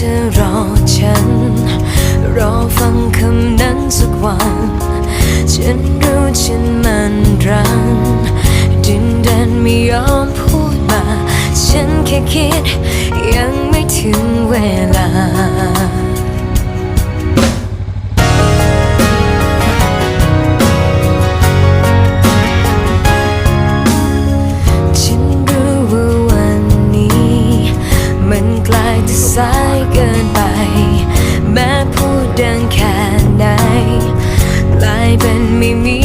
เธอรอฉัน รอฟังคำนั้นสักวัน ฉันรู้ฉันมันรันดินแดนไม่ยอมพูดมา ฉันแค่คิดยังไม่ถึงเวลา ไห